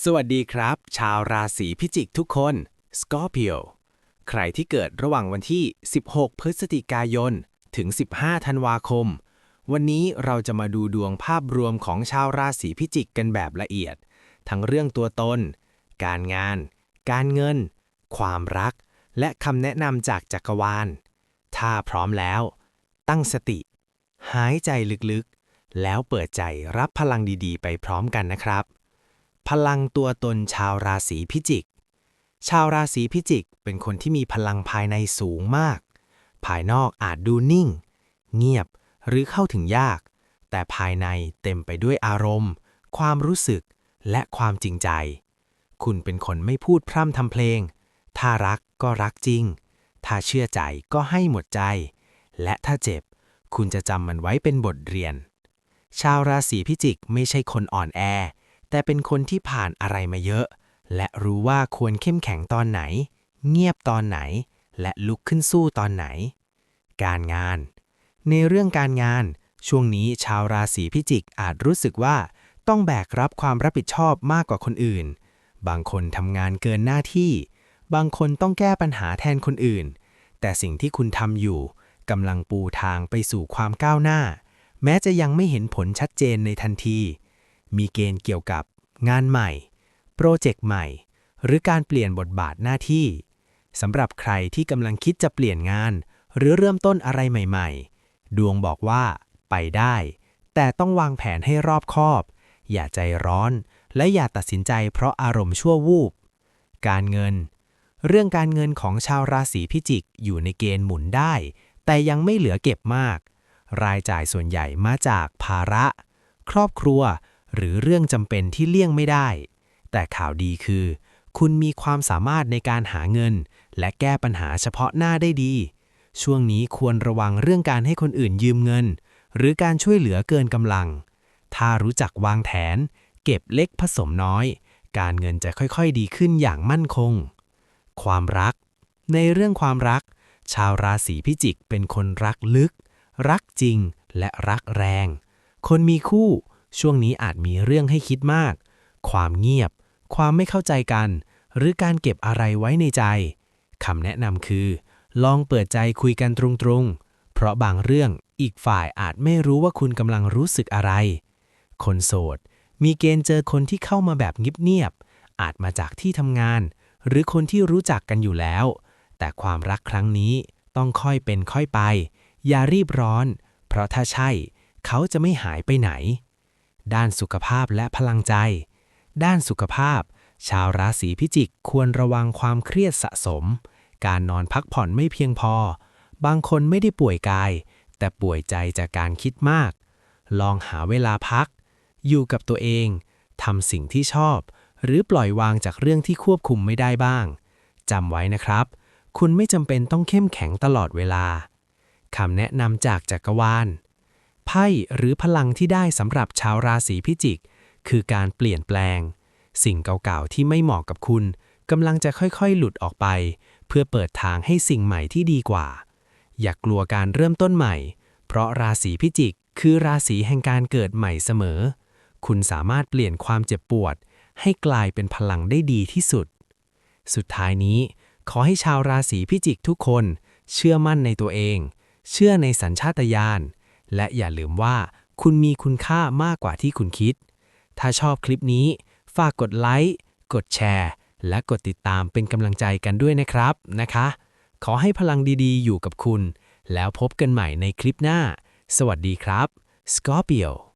สวัสดีครับ ชาวราศีพิจิกทุกคน Scorpio ใครที่เกิดระหว่างวันที่ 16 พฤศจิกายน ถึง 15 ธันวาคม วันนี้เราจะมาดูดวงภาพรวมของชาวราศีพิจิกกันแบบละเอียด ทั้งเรื่องตัวตน การงาน การเงิน ความรัก และคำแนะนำจากจักรวาล ถ้าพร้อมแล้ว ตั้งสติ หายใจลึกๆ แล้วเปิดใจรับพลังดีๆ ไปพร้อมกันนะครับ พลังตัวตนชาวราศีพิจิก ชาวราศีพิจิกเป็นคนที่มีพลังภายในสูงมาก ภายนอกอาจดูนิ่ง เงียบหรือเข้าถึงยาก แต่ภายในเต็มไปด้วยอารมณ์ ความรู้สึกและความจริงใจ คุณเป็นคนไม่พูดพร่ำทำเพลง ถ้ารักก็รักจริง ถ้าเชื่อใจก็ให้หมดใจ และถ้าเจ็บ คุณจะจำมันไว้เป็นบทเรียน ชาวราศีพิจิกไม่ใช่คนอ่อนแอ แต่เป็นคนที่ผ่านอะไรมาเยอะ และรู้ว่าควรเข้มแข็งตอนไหน เงียบตอนไหน และลุกขึ้นสู้ตอนไหน การงาน ในเรื่องการงาน ช่วงนี้ชาวราศีพิจิกอาจรู้สึกว่า ต้องแบกรับความรับผิดชอบมากกว่าคนอื่น บางคนทำงานเกินหน้าที่ บางคนต้องแก้ปัญหาแทนคนอื่น แต่สิ่งที่คุณทำอยู่กำลังปูทางไปสู่ความก้าวหน้า แม้จะยังไม่เห็นผลชัดเจนในทันที มีเกณฑ์เกี่ยวกับ งานใหม่ โปรเจกต์ใหม่ หรือการเปลี่ยนบทบาทหน้าที่สำหรับใครที่กำลังคิดจะเปลี่ยนงาน หรือเริ่มต้นอะไรใหม่ๆ ดวงบอกว่าไปได้ แต่ต้องวางแผนให้รอบคอบ อย่าใจร้อน และอย่าตัดสินใจเพราะอารมณ์ชั่ววูบ การเงิน เรื่องการเงินของชาวราศีพิจิกอยู่ในเกณฑ์หมุนได้ แต่ยังไม่เหลือเก็บมาก รายจ่ายส่วนใหญ่มาจากภาระ ครอบครัว หรือเรื่องจำเป็นที่เลี่ยงไม่ได้ แต่ข่าวดีคือ คุณมีความสามารถในการหาเงิน และแก้ปัญหาเฉพาะหน้าได้ดี ช่วงนี้ควรระวังเรื่องการให้คนอื่นยืมเงิน หรือการช่วยเหลือเกินกำลัง ถ้ารู้จักวางแผน เก็บเล็กผสมน้อย การเงินจะค่อยๆดีขึ้นอย่างมั่นคง ความรัก ในเรื่องความรัก ชาวราศีพิจิกเป็นคนรักลึก รักจริงและรักแรง คนมีคู่ ช่วงนี้อาจมีเรื่องให้คิดมาก ความเงียบ ความไม่เข้าใจกัน หรือการเก็บอะไรไว้ในใจคำแนะนำคือ ลองเปิดใจคุยกันตรงๆ เพราะบางเรื่องอีกฝ่ายอาจไม่รู้ว่าคุณกำลังรู้สึกอะไร คนโสด มีเกณฑ์เจอคนที่เข้ามาแบบเงียบๆ อาจมาจากที่ทำงาน หรือคนที่รู้จักกันอยู่แล้ว แต่ความรักครั้งนี้ต้องค่อยเป็นค่อยไป อย่ารีบร้อน เพราะถ้าใช่ เขาจะไม่หายไปไหน ด้านสุขภาพและพลังใจ ด้านสุขภาพ ชาวราศีพิจิกควรระวังความเครียดสะสม การนอนพักผ่อนไม่เพียงพอ บางคนไม่ได้ป่วยกาย แต่ป่วยใจจากการคิดมาก ลองหาเวลาพัก อยู่กับตัวเองทำสิ่งที่ชอบ หรือปล่อยวางจากเรื่องที่ควบคุมไม่ได้บ้างจำไว้นะครับ คุณไม่จำเป็นต้องเข้มแข็งตลอดเวลาคำแนะนำจากจักรวาล ไพ่หรือพลังที่ได้สำหรับชาวราศีพิจิก คือการเปลี่ยนแปลง สิ่งเก่าๆที่ไม่เหมาะกับคุณกำลังจะค่อยๆ หลุดออกไป เพื่อเปิดทางให้สิ่งใหม่ที่ดีกว่า อย่ากลัวการเริ่มต้นใหม่ เพราะราศีพิจิก คือราศีแห่งการเกิดใหม่เสมอ คุณสามารถเปลี่ยนความเจ็บปวด ให้กลายเป็นพลังได้ดีที่สุด สุดท้ายนี้ ขอให้ชาวราศีพิจิกทุกคน เชื่อมั่นในตัวเอง เชื่อในสัญชาตญาณ และอย่าลืมว่า คุณมีคุณค่ามากกว่าที่คุณคิด ถ้าชอบคลิปนี้ ฝากกดไลค์ กดแชร์ และกดติดตามเป็นกำลังใจกันด้วยนะครับนะคะ ขอให้พลังดีๆ อยู่กับคุณ แล้วพบกันใหม่ในคลิปหน้า สวัสดีครับ Scorpio